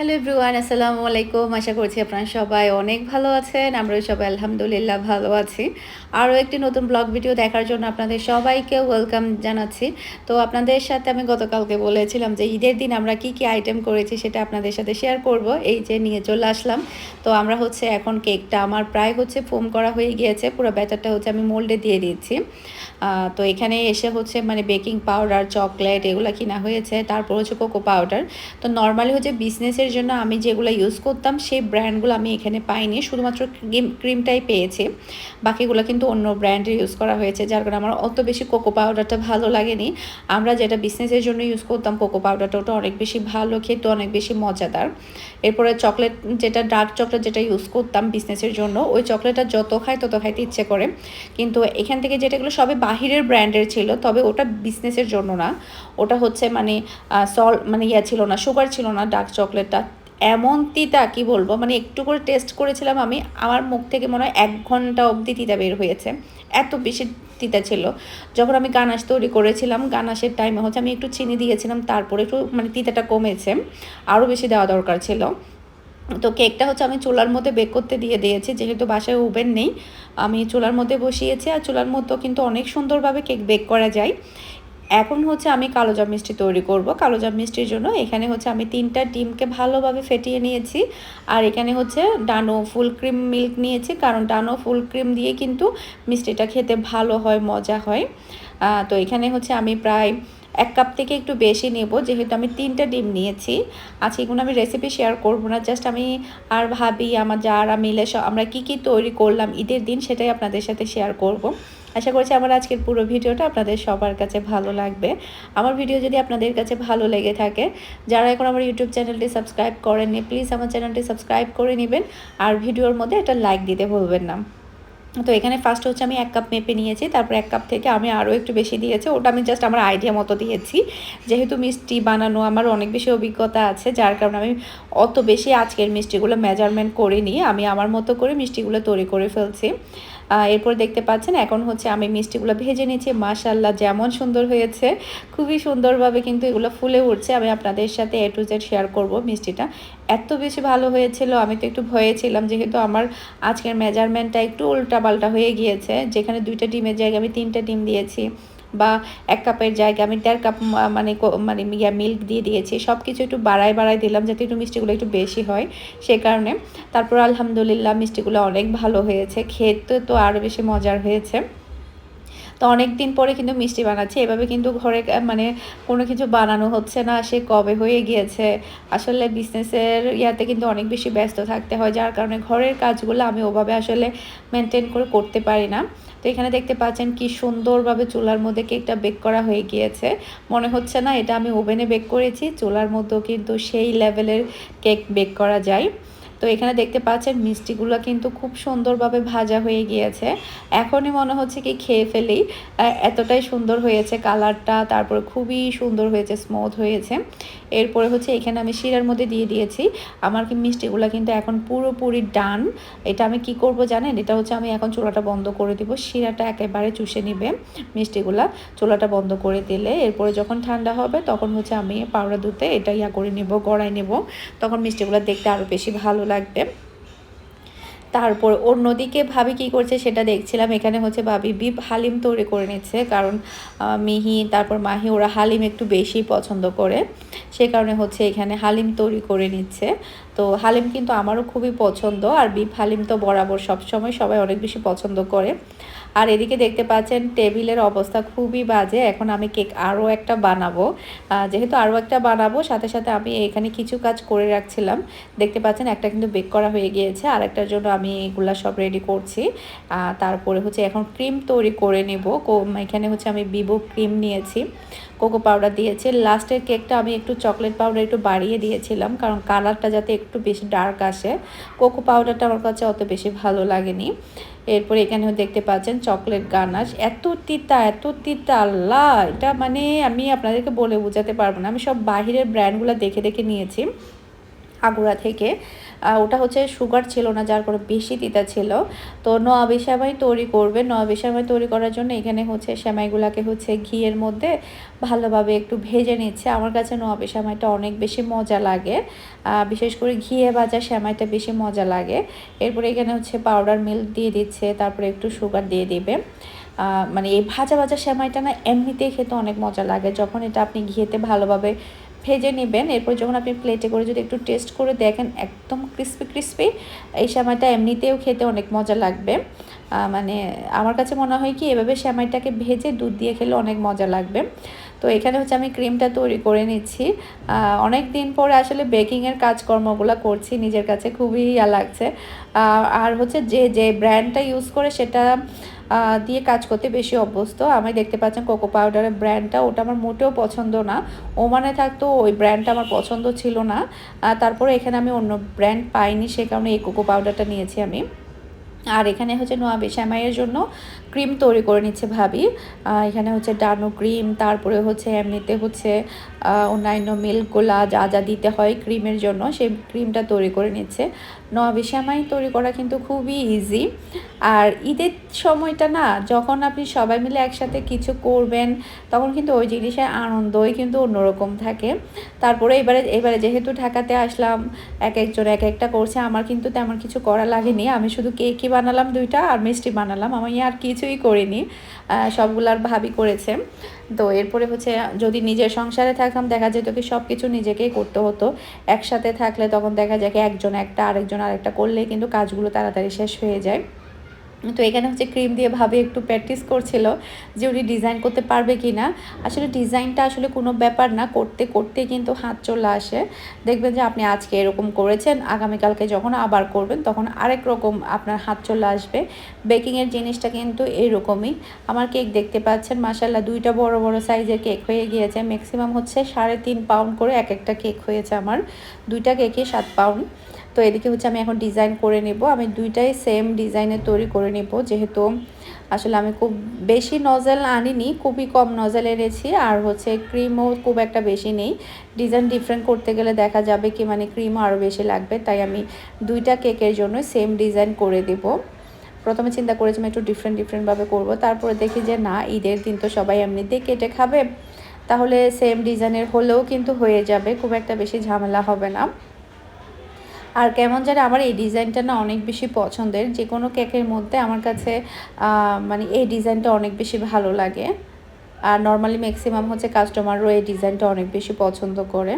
Hello everyone আসসালামু আলাইকুম আশা করছি আপনারা সবাই অনেক ভালো আছেন। আমরাও সবাই আলহামদুলিল্লাহ ভালো আছি। আরও একটি নতুন ব্লগ ভিডিও দেখার জন্য আপনাদের সবাইকে ওয়েলকাম জানাচ্ছি। তো আপনাদের সাথে আমি গতকালকে বলেছিলাম যে ঈদের দিন আমরা কি কি আইটেম করেছি সেটা আপনাদের সাথে শেয়ার করব। এই যে নিয়ে চলে আসলাম। তো আমরা হচ্ছে এখন কেকটা আমার প্রায় হচ্ছে ফোম করা হয়ে গিয়েছে। পুরো ব্যাটারটা হচ্ছে আমি মোল্ডে দিয়ে দিচ্ছি তো এখানে এসে হচ্ছে মানে বেকিং পাউডার, চকলেট এগুলো কিনা হয়েছে, তারপর হচ্ছে কোকো পাউডার। তো নর্মালি হচ্ছে বিজনেসের জন্য আমি যেগুলো ইউজ করতাম, সেই ব্র্যান্ডগুলো আমি এখানে পাইনি। শুধুমাত্র ক্রিম ক্রিমটাই পেয়েছি। বাকিগুলো কিন্তু অন্য ব্র্যান্ডের ইউজ করা হয়েছে, যার কারণে আমার অত বেশি কোকো পাউডারটা ভালো লাগেনি। আমরা যেটা বিজনেসের জন্য ইউজ করতাম, কোকো পাউডারটা ওটা অনেক বেশি ভালো, খেতে অনেক বেশি মজাদার। এরপরে চকলেট, যেটা ডার্ক চকলেট যেটা ইউজ করতাম বিজনেসের জন্য, ওই চকলেটটা যত খায় তত খাইতে ইচ্ছে করে। কিন্তু এখান থেকে যেটাগুলো সবে বাহিরের ব্র্যান্ডের ছিল, তবে ওটা বিজনেসের জন্য না। ওটা হচ্ছে মানে সল মানে ইয়া ছিল না সুগার ছিল না ডার্ক চকলেটটা এমন তিতা কি বলব মানে একটু করে টেস্ট করেছিলাম আমি, আমার মুখ থেকে মনে হয় এক ঘণ্টা অবধি তিতা বের হয়েছে। এত বেশি তিতা ছিল। যখন আমি গানাশ তৈরি করেছিলাম, গানাশের টাইমে হচ্ছে আমি একটু চিনি দিয়েছিলাম, তারপরে একটু মানে তিতাটা কমেছে। আরও বেশি দেওয়া দরকার ছিল। তো কেকটা হচ্ছে আমি চুলার মধ্যে বেক করতে দিয়ে দিয়েছি, যেহেতু বাসায় ওভেন নেই, আমি চুলার মধ্যে বসিয়েছি আর চুলার মধ্যেও কিন্তু অনেক সুন্দরভাবে কেক বেক করা যায়। এখন হচ্ছে আমি কালোজাম মিষ্টি তৈরি করব। কালোজাম মিষ্টির জন্য এখানে হচ্ছে আমি তিনটা ডিমকে ভালোভাবে ফেটিয়ে নিয়েছি আর এখানে হচ্ছে ডানো ফুল ক্রিম মিল্ক নিয়েছি, কারণ ডানো ফুল ক্রিম দিয়ে কিন্তু মিষ্টিটা খেতে ভালো হয়, মজা হয়। তো এখানে হচ্ছে আমি প্রায় এক কাপ থেকে একটু বেশি নেব, যেহেতু আমি তিনটা ডিম নিয়েছি। আচ্ছা এগুলো আমি রেসিপি শেয়ার করব না জাস্ট আমি আর ভাবি, আমার যারা মিলে আমরা কি কি তৈরি করলাম, ঈদের দিন সেটাই আপনাদের সাথে শেয়ার করব। আশা করছি আমার আজকের পুরো ভিডিওটা আপনাদের সবার কাছে ভালো লাগবে। আমার ভিডিও যদি আপনাদের কাছে ভালো লেগে থাকে, যারা এখন আমার ইউটিউব চ্যানেলটি সাবস্ক্রাইব করেননি প্লিজ আমার চ্যানেলটি সাবস্ক্রাইব করে নেবেন, আর ভিডিওর মধ্যে একটা লাইক দিতে ভুলবেন না। তো এখানে ফার্স্ট হচ্ছে আমি এক কাপ মেপে নিয়েছি, তারপর এক কাপ থেকে আমি আরও একটু বেশি দিয়েছি। ওটা আমি জাস্ট আমার আইডিয়া মতো দিয়েছি। যেহেতু মিষ্টি বানানো আমার অনেক বেশি অভিজ্ঞতা আছে, যার কারণে আমি অত বেশি আজকের মিষ্টিগুলো মেজারমেন্ট করে করিনি। আমি আমার মতো করে মিষ্টিগুলো তৈরি করে ফেলছি। এরপর দেখতে পাচ্ছেন, এখন হচ্ছে আমি মিষ্টিগুলো ভেজে নিয়েছি মাশাল্লাহ যেমন সুন্দর হয়েছে। খুবই সুন্দরভাবে কিন্তু এগুলো ফুলে উঠছে। আমি আপনাদের সাথে এ টু জেড শেয়ার করব মিষ্টিটা। এত বেশি ভালো হয়েছিল, আমি তো একটু ভয়ে ছিলাম, যেহেতু আমার আজকের মেজারমেন্টটা একটু উল্টাপাল্টা হয়ে গিয়েছে। যেখানে দুইটা ডিমের জায়গায় আমি তিনটা ডিম দিয়েছি। বা এক কাপের জায়গায় আমি দেড় কাপ মানে মানে ইয়া মিল্ক দিয়ে দিয়েছি। সব কিছু একটু বাড়ায় বাড়ায় দিলাম যাতে একটু মিষ্টিগুলো একটু বেশি হয় সে কারণে। তারপর আলহামদুলিল্লাহ মিষ্টিগুলো অনেক ভালো হয়েছে। খেতে তো আরও বেশি মজার হয়েছে। তো অনেক দিন পরে কিন্তু মিষ্টি বানাচ্ছি। এভাবে কিন্তু ঘরে মানে কোনো কিছু বানানো হচ্ছে না, সে কবে হয়ে গিয়েছে। আসলে বিজনেসের ইয়াতে কিন্তু অনেক বেশি ব্যস্ত থাকতে হয়, যার কারণে ঘরের কাজগুলো আমি ওভাবে আসলে মেনটেন করে করতে পারি না। তো এখানে দেখতে পাচ্ছেন কি সুন্দরভাবে চুলার মধ্যে কেকটা বেক করা হয়ে গিয়েছে। মনে হচ্ছে না এটা আমি ওভেনে বেক করেছি, চুলার মধ্যেও কিন্তু সেই লেভেলের কেক বেক করা যায়। তো এখানে দেখতে পাচ্ছেন মিষ্টিগুলো কিন্তু খুব সুন্দরভাবে ভাজা হয়ে গিয়েছে। এখনই মনে হচ্ছে কি খেয়ে ফেলি এতটাই সুন্দর হয়েছে কালারটা, তারপরে খুবই সুন্দর হয়েছে স্মুথ হয়েছে। এরপরে হচ্ছে এখানে আমি শিরার মধ্যে দিয়ে দিয়েছি। আমার কি মিষ্টিগুলো কিন্তু এখন পুরোপুরি ডান। এটা আমি কি করব জানেন? এটা হচ্ছে আমি এখন চুলাটা বন্ধ করে দিব। শিরাটা একেবারে চুষে নিবে মিষ্টিগুলা চুলাটা বন্ধ করে দিলে। এরপরে যখন ঠান্ডা হবে তখন হচ্ছে আমি পাউডার দুধে এটা ইয়া করে নেব গড়াই নেব। তখন মিষ্টিগুলো দেখতে আরও বেশি ভালো লাগবে। তারপর অন্যদিকে ভাবি কি করছে সেটা দেখছিলাম, এখানে হচ্ছে ভাবি বিপ হালিম তৈরি করে নিচ্ছে, কারণ মিহি, তারপর মাহি, ওরা হালিম একটু বেশি পছন্দ করে, সে কারণে হচ্ছে এখানে হালিম তৈরি করে নিচ্ছে। তো হালিম কিন্তু আমারও খুবই পছন্দ, আর বিপ হালিম তো বরাবর সবসময় সবাই অনেক বেশি পছন্দ করে। আর এদিকে দেখতে পাচ্ছেন টেবিলের অবস্থা খুবই বাজে। এখন আমি কেক আরও একটা বানাবো। যেহেতু আরও একটা বানাবো, সাথে সাথে আমি এখানে কিছু কাজ করে রাখছিলাম। দেখতে পাচ্ছেন একটা কিন্তু বেক করা হয়ে গিয়েছে। আর একটার জন্য আমি এগুলা সব রেডি করছি। তারপরে হচ্ছে এখন ক্রিম তৈরি করে নেব। এখানে হচ্ছে আমি বিবো ক্রিম নিয়েছি। কোকো পাউডার দিয়েছি। লাস্টের কেকটা আমি একটু চকলেট পাউডার একটু বাড়িয়ে দিয়েছিলাম, কারণ কালারটা যাতে একটু বেশি ডার্ক আসে। কোকো পাউডারটা আমার কাছে অত বেশি ভালো লাগেনি। এরপরে এখানেও দেখতে পাচ্ছেন চকলেট গানাশ। এত তিতা এত তিতা, আল্লাহ! এটা মানে আমি আপনাদেরকে বলে বোঝাতে পারব না। আমি সব বাহিরের ব্র্যান্ডগুলো দেখে দেখে নিয়েছি, আগুড়া থেকে। ওটা হচ্ছে সুগার ছিল না, যার করে বেশি তিতা ছিল। তো নোয়াবি সেমাই তৈরি করবে। নোয়াবি সেমাই তৈরি করার জন্য এখানে হচ্ছে সেমাইগুলোকে হচ্ছে ঘিয়ের মধ্যে ভালোভাবে একটু ভেজে নিচ্ছে। আমার কাছে নোয়াবি সেমাইটা অনেক বেশি মজা লাগে। বিশেষ করে ঘিয়ে ভাজা সেমাইটা বেশি মজা লাগে। এরপরে এখানে হচ্ছে পাউডার মিল্ক দিয়ে দিচ্ছে, তারপরে একটু সুগার দিয়ে দিবে। মানে এই ভাজা ভাজা সেমাইটা না এমনিতেই খেতে অনেক মজা লাগে। যখন এটা আপনি ঘিয়েতে ভালোভাবে ভেজে নেবেন। এরপর যখন আপনি প্লেটে করে যদি একটু টেস্ট করে দেখেন, একদম ক্রিস্পি ক্রিস্পি এই সেমাইটা এমনিতেও খেতে অনেক মজা লাগবে। মানে আমার কাছে মনে হয় কি, এভাবে সেমাইটাকে ভেজে দুধ দিয়ে খেলে অনেক মজা লাগবে। তো এখানে হচ্ছে আমি ক্রিমটা তৈরি করে নিচ্ছি। অনেক দিন পরে আসলে বেকিংয়ের কাজকর্মগুলো করছি, নিজের কাছে খুবই ইয়া লাগছে। আর হচ্ছে যে যে ব্র্যান্ডটা ইউজ করে সেটা দিয়ে কাজ করতে বেশি অভ্যস্ত। আমি দেখতে পাচ্ছেন কোকো পাউডারের ব্র্যান্ডটা ওটা আমার মোটেও পছন্দ না। ওমানে থাকতো ওই ব্র্যান্ডটা আমার পছন্দ ছিল না। তারপরে এখানে আমি অন্য ব্র্যান্ড পাইনি, সে কারণে এই কোকো পাউডারটা নিয়েছি আমি। আর এখানে হচ্ছে নোয়া বেশামাইয়ের জন্য ক্রিম তৈরি করে নিচ্ছে ভাবি। এখানে হচ্ছে ডানো ক্রিম, তারপরে হচ্ছে এমনিতে হচ্ছে অন্যান্য মিল্কগুলা যা যা দিতে হয় ক্রিমের জন্য, সেই ক্রিমটা তৈরি করে নিচ্ছে। নোয়াবি শ্যামাই তৈরি করা কিন্তু খুবই ইজি আর ঈদের সময়টা না, যখন আপনি সবাই মিলে একসাথে কিছু করবেন, তখন কিন্তু ওই জিনিসের আনন্দই কিন্তু অন্যরকম থাকে। তারপরে এবারে এবারে যেহেতু ঢাকাতে আসলাম, এক একজন এক একটা করছে, আমার কিন্তু তেমন কিছু করা লাগেনি। আমি শুধু কেকই বানালাম দুইটা, আর মিষ্টি বানালাম। আমি আর কিছুই করিনি সবগুলার ভাবি করেছে। তো এরপরে হচ্ছে যদি নিজের সংসারে থাকতাম, দেখা যেত কি সব কিছু নিজেকেই করতে হতো। একসাথে থাকলে তখন দেখা যায় একজন একটা, আরেকজন আরেকটা করলে কিন্তু কাজগুলো তাড়াতাড়ি শেষ হয়ে যায়। তো এখানে হচ্ছে ক্রিম দিয়ে ভাবে একটু প্র্যাকটিস করছিল যে উনি ডিজাইন করতে পারবে কি না আসলে ডিজাইনটা আসলে কোনো ব্যাপার না, করতে করতে কিন্তু হাত চলে আসে। দেখবেন যে আপনি আজকে এরকম করেছেন, আগামীকালকে যখন আবার করবেন, তখন আরেক রকম আপনার হাত চলে আসবে। বেকিংয়ের জিনিসটা কিন্তু এরকমই। আমার কেক দেখতে পাচ্ছেন মাসাল্লাহ দুইটা বড় বড় সাইজের কেক হয়ে গিয়েছে। ম্যাক্সিমাম হচ্ছে সাড়ে তিন পাউন্ড করে এক একটা কেক হয়েছে আমার। দুইটা কেকই সাত পাউন্ড তো এদিকে হচ্ছে আমি এখন ডিজাইন করে নেব। আমি দুইটাই সেম ডিজাইনের তৈরি করে নেব, যেহেতু আসলে আমি খুব বেশি নজেল আনিনি, খুবই কম নজেল এনেছি। আর হচ্ছে ক্রিমও খুব একটা বেশি নেই। ডিজাইন ডিফারেন্ট করতে গেলে দেখা যাবে কি মানে ক্রিমও আরও বেশি লাগবে। তাই আমি দুইটা কেকের জন্য সেম ডিজাইন করে দেব। প্রথমে চিন্তা করেছিলাম একটু ডিফারেন্ট ডিফারেন্টভাবে করব। তারপরে দেখি যে না, ঈদের দিন তো সবাই এমনিতেই কেটে খাবে। তাহলে সেম ডিজাইনের হলেও কিন্তু হয়ে যাবে, খুব একটা বেশি ঝামেলা হবে না। আর কেমন জানি আমার এই ডিজাইনটা না অনেক বেশি পছন্দের। যে কোনো কেকের মধ্যে আমার কাছে মানে এই ডিজাইনটা অনেক বেশি ভালো লাগে। আর নর্মালি ম্যাক্সিমাম হচ্ছে কাস্টমারও এই ডিজাইনটা অনেক বেশি পছন্দ করে।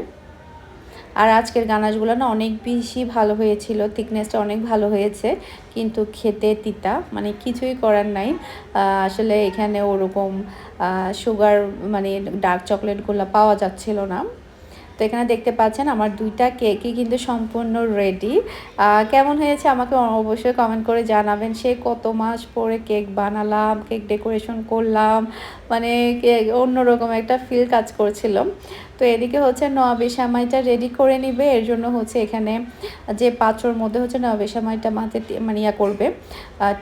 আর আজকের গানাশগুলো না অনেক বেশি ভালো হয়েছিল থিকনেসটা অনেক ভালো হয়েছে, কিন্তু খেতে তিতা মানে কিছুই করার নাই। আসলে এখানে ওরকম সুগার মানে ডার্ক চকলেটগুলো পাওয়া যাচ্ছিল না। তো এখানে দেখতে পাচ্ছেন আমার দুইটা কেকই কিন্তু সম্পূর্ণ রেডি কেমন হয়েছে আমাকে অবশ্যই কমেন্ট করে জানাবেন। সে কত মাস পরে কেক বানালাম কেক ডেকোরেশন করলাম মানে অন্যরকম একটা ফিল কাজ করছিল। তো এদিকে হচ্ছে নয়াবি সামাইটা রেডি করে নিবে। এর জন্য হচ্ছে এখানে যে পাত্রর মধ্যে হচ্ছে নয়াবি সামাইটা মাথে মানে ইয়া করবে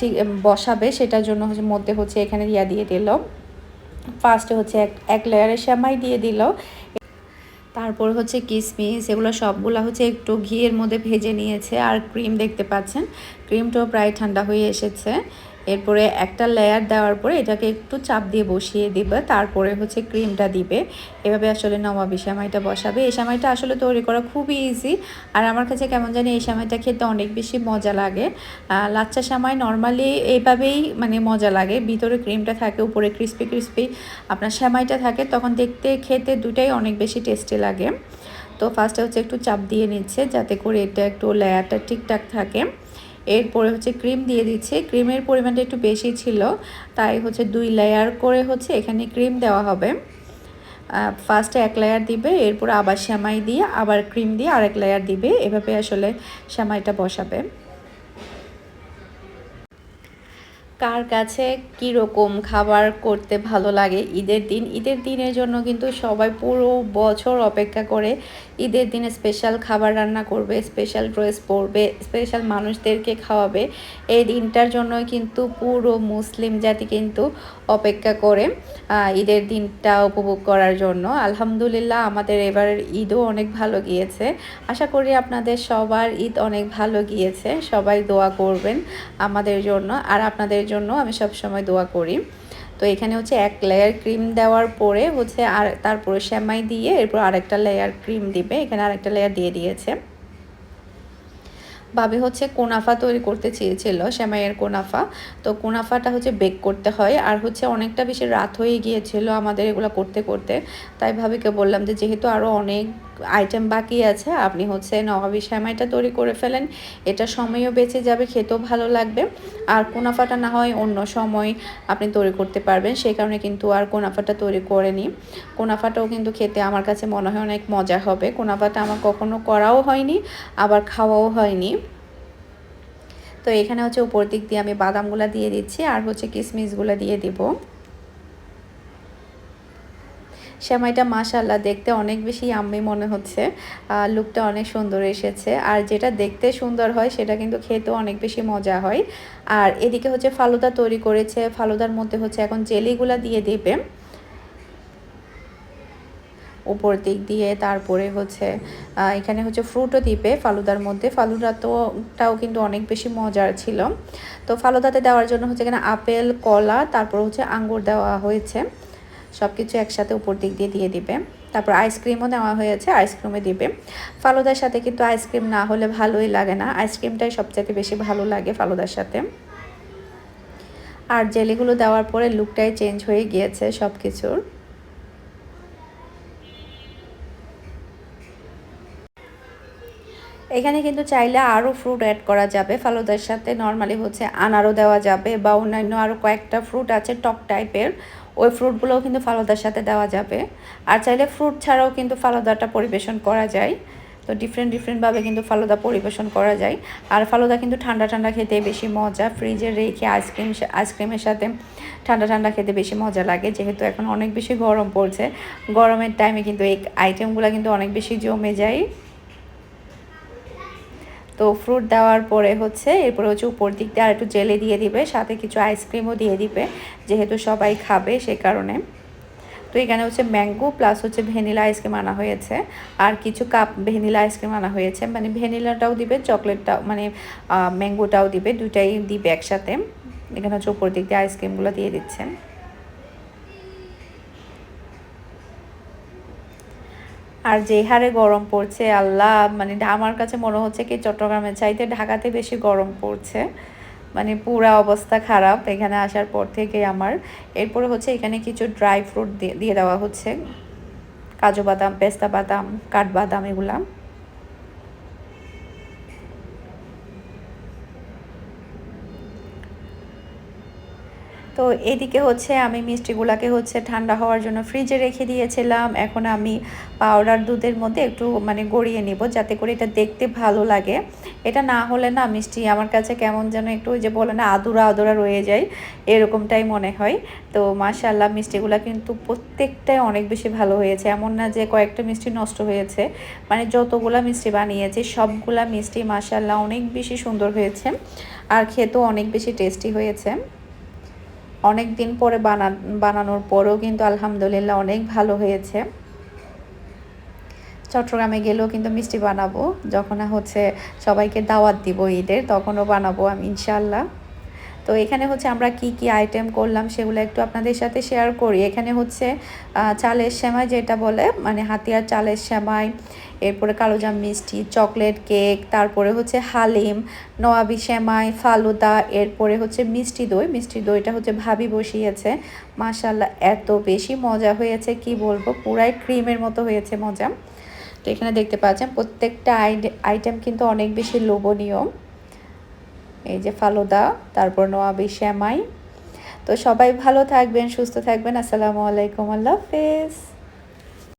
ঠিক বসাবে, সেটার জন্য হচ্ছে মধ্যে হচ্ছে এখানে ইয়া দিয়ে দিল। ফার্স্টে হচ্ছে এক এক লেয়ারের সেমাই দিয়ে দিল। তারপর হচ্ছে কিসমিস, এগুলো সবগুলো হচ্ছে একটু ঘিয়ের মধ্যে ভেজে নিয়েছে। আর ক্রিম দেখতে পাচ্ছেন, ক্রিমটাও প্রায় ঠান্ডা হয়ে এসেছে। এরপরে একটা লেয়ার দেওয়ার পরে এটাকে একটু চাপ দিয়ে বসিয়ে দিবে, তারপরে হচ্ছে ক্রিমটা দিবে। এভাবে আসলে নবাবি সেমাইটা বসাবে। এই সেমাইটা আসলে তৈরি করা খুবই ইজি আর আমার কাছে কেমন জানি এই সেমাইটা খেতে অনেক বেশি মজা লাগে। লাচ্চা সেমাই নর্মালি এইভাবেই মানে মজা লাগে। ভিতরে ক্রিমটা থাকে, উপরে ক্রিস্পি ক্রিস্পি আপনার সেমাইটা থাকে, তখন দেখতে, খেতে দুটাই অনেক বেশি টেস্টি লাগে। তো ফার্স্টে হচ্ছে একটু চাপ দিয়ে নিচ্ছে, যাতে করে এটা একটু লেয়ারটা ঠিকঠাক থাকে। এরপরে হচ্ছে ক্রিম দিয়ে দিচ্ছে। ক্রিমের পরিমাণটা একটু বেশি ছিল, তাই হচ্ছে দুই লেয়ার করে হচ্ছে এখানে ক্রিম দেওয়া হবে। ফার্স্টে এক লেয়ার দিবে, এরপর আবার শ্যামাই দিয়ে আবার ক্রিম দিয়ে আরেক লেয়ার দিবে। এভাবে আসলে শ্যামাইটা বসাবে। কার কাছে কীরকম খাবার করতে ভালো লাগে ঈদের দিন? ঈদের দিনের জন্য কিন্তু সবাই পুরো বছর অপেক্ষা করে ঈদের দিনে স্পেশাল খাবার রান্না করবে স্পেশাল ড্রেস পরবে স্পেশাল মানুষদেরকে খাওয়াবে। এই দিনটার জন্য কিন্তু পুরো মুসলিম জাতি কিন্তু অপেক্ষা করে ঈদের দিনটা উপভোগ করার জন্য। আলহামদুলিল্লাহ, আমাদের এবারের ঈদও অনেক ভালো গিয়েছে। আশা করি আপনাদের সবার ঈদ অনেক ভালো গিয়েছে। সবাই দোয়া করবেন আমাদের জন্য। আর আপনাদের জন্য আমি সব সময় দোয়া করি। তো এখানে হচ্ছে এক লেয়ার ক্রিম দেওয়ার পরে হচ্ছে আর তারপরে শ্যামাই দিয়ে এরপর আরেকটা লেয়ার ক্রিম দিবে। এখানে আরেকটা লেয়ার দিয়ে দিয়েছে। ভাবে হচ্ছে কোনাফা তৈরি করতে চেয়েছিল শ্যামাইয়ের কোনাফা। তো কোনাফাটা হচ্ছে বেক করতে হয়। আর হচ্ছে অনেকটা বেশি রাত হয়ে গিয়েছিল আমাদের এগুলো করতে করতে। তাই ভাবিকে বললাম যে যেহেতু আরও অনেক আইটেম বাকি আছে, আপনি হচ্ছে নবাবি শ্যামাইটা তৈরি করে ফেলেন, এটা সময়ও বেঁচে যাবে, খেতেও ভালো লাগবে। আর কোনাফাটা না হয় অন্য সময় আপনি তৈরি করতে পারবেন, সেই কারণে কিন্তু আর কোনাফাটা তৈরি করে নিই কোনাফাটাও কিন্তু খেতে আমার কাছে মনে হয় অনেক মজা হবে। কোনাফাটা আমার কখনো করাও হয়নি, আবার খাওয়াও হয়নি। তো এখানে হচ্ছে উপর দিক দিয়ে আমি বাদামগুলো দিয়ে দিচ্ছি, আর হচ্ছে কিশমিশগুলো দিয়ে দিব। সেমাইটা মাশাল্লাহ দেখতে অনেক বেশি আম্মি মনে হচ্ছে। লুকটা অনেক সুন্দর এসেছে। আর যেটা দেখতে সুন্দর হয়, সেটা কিন্তু খেতেও অনেক বেশি মজা হয়। আর এদিকে হচ্ছে ফালুদা তৈরি করেছে। ফালুদার মধ্যে হচ্ছে এখন জেলিগুলা দিয়ে দেবে। উপর দিক দিয়ে তারপরে হচ্ছে এখানে হচ্ছে ফ্রুটও দিবে ফালুদার মধ্যে। ফালুদা তোটাও কিন্তু অনেক বেশি মজার ছিল। তো ফালুদাতে দেওয়ার জন্য হচ্ছে এখানে আপেল, কলা, তারপর হচ্ছে আঙ্গুর দেওয়া হয়েছে। সব কিছু একসাথে উপর দিক দিয়ে দিয়ে দিবে। তারপর আইসক্রিমও নেওয়া হয়েছে আইসক্রিমে দিবে। ফালুদার সাথে কিন্তু আইসক্রিম না হলে ভালোই লাগে না। আইসক্রিমটাই সবচেয়ে বেশি ভালো লাগে ফালুদার সাথে। আর জেলিগুলো দেওয়ার পরে লুকটাই চেঞ্জ হয়ে গিয়েছে সব কিছুর এখানে কিন্তু চাইলে আরও ফ্রুট অ্যাড করা যাবে ফালুদার সাথে। নর্মালি হচ্ছে আনারও দেওয়া যাবে বা অন্যান্য আরও কয়েকটা ফ্রুট আছে টক টাইপের ওই ফ্রুটগুলোও কিন্তু ফালুদার সাথে দেওয়া যাবে। আর চাইলে ফ্রুট ছাড়াও কিন্তু ফালুদাটা পরিবেশন করা যায়। তো ডিফারেন্ট ডিফারেন্টভাবে কিন্তু ফালুদা পরিবেশন করা যায়। আর ফালুদা কিন্তু ঠান্ডা ঠান্ডা খেতে বেশি মজা। ফ্রিজে রেখে আইসক্রিম, আইসক্রিমের সাথে ঠান্ডা ঠান্ডা খেতে বেশি মজা লাগে। যেহেতু এখন অনেক বেশি গরম পড়ছে। গরমের টাইমে কিন্তু এই আইটেমগুলো কিন্তু অনেক বেশি জমে যায়। তো ফ্রুট দেওয়ার পরে হচ্ছে, এরপরে হচ্ছে উপর দিক দিয়ে আর একটু জেলে দিয়ে দিবে, সাথে কিছু আইসক্রিমও দিয়ে দিবে, যেহেতু সবাই খাবে সে কারণে। তো এখানে হচ্ছে ম্যাঙ্গো প্লাস হচ্ছে ভ্যানিলা আইসক্রিম আনা হয়েছে, আর কিছু কাপ ভ্যানিলা আইসক্রিম আনা হয়েছে। মানে ভ্যানিলাটাও দিবে চকলেটটাও মানে ম্যাঙ্গোটাও দিবে দুটাই দিবে একসাথে। এখানে হচ্ছে উপর দিক দিয়ে আইসক্রিমগুলো দিয়ে দিচ্ছেন। আর যে হারে গরম পড়ছে, আল্লাহ মানে আমার কাছে মনে হচ্ছে কি চট্টগ্রামের চাইতে ঢাকাতে বেশি গরম পড়ছে। মানে পুরা অবস্থা খারাপ এখানে আসার পর থেকে আমার। এরপরে হচ্ছে এখানে কিছু ড্রাই ফ্রুট দিয়ে দেওয়া হচ্ছে। কাজু বাদাম, পেস্তা বাদাম, কাঠবাদাম এগুলা। তো এদিকে হচ্ছে আমি মিষ্টিগুলাকে হচ্ছে ঠান্ডা হওয়ার জন্য ফ্রিজে রেখে দিয়েছিলাম। এখন আমি পাউডার দুধের মধ্যে একটু মানে গড়িয়ে নিব যাতে করে এটা দেখতে ভালো লাগে। এটা না হলে না মিষ্টি আমার কাছে কেমন যেন একটু ওই যে বলে না, আদুরা আদুরা রয়ে যায়। এরকমটাই মনে হয়। তো মাশাল্লাহ মিষ্টিগুলো কিন্তু প্রত্যেকটাই অনেক বেশি ভালো হয়েছে। এমন না যে কয়েকটা মিষ্টি নষ্ট হয়েছে। মানে যতগুলা মিষ্টি বানিয়েছি, সবগুলা মিষ্টি মাশাল্লাহ অনেক বেশি সুন্দর হয়েছে। আর খেতেও অনেক বেশি টেস্টি হয়েছে। অনেক দিন পরে বানা বানানোর পরেও কিন্তু আলহামদুলিল্লাহ অনেক ভালো হয়েছে। চট্টগ্রামে গেলেও কিন্তু মিষ্টি বানাবো। যখন হচ্ছে সবাইকে দাওয়াত দিব ঈদের, তখনও বানাবো আমি ইনশাল্লাহ তো এখানে হচ্ছে আমরা কি কি আইটেম করলাম সেগুলো একটু আপনাদের সাথে শেয়ার করি। এখানে হচ্ছে চালের সেমাই যেটা বলে মানে হাতিয়ার চালের সেমাই, এরপরে কালোজাম মিষ্টি চকলেট কেক তারপরে হচ্ছে হালিম নোয়াবি সেমাই, ফালুদা, এরপরে হচ্ছে মিষ্টি দই। মিষ্টি দইটা হচ্ছে ভাবি বসিয়েছে। মাসাল্লাহ এত বেশি মজা হয়েছে, কি বলব, পুরাই ক্রিমের মতো হয়েছে মজা। তো এখানে দেখতে পাচ্ছেন, প্রত্যেকটা আইটেম কিন্তু অনেক বেশি লোভনীয়। এই যে ফালুদা, তারপর নোয়াবি, শ্যামাই। তো সবাই ভালো থাকবেন, সুস্থ থাকবেন। আসসালামু আলাইকুম, আল্লাহ হাফেজ।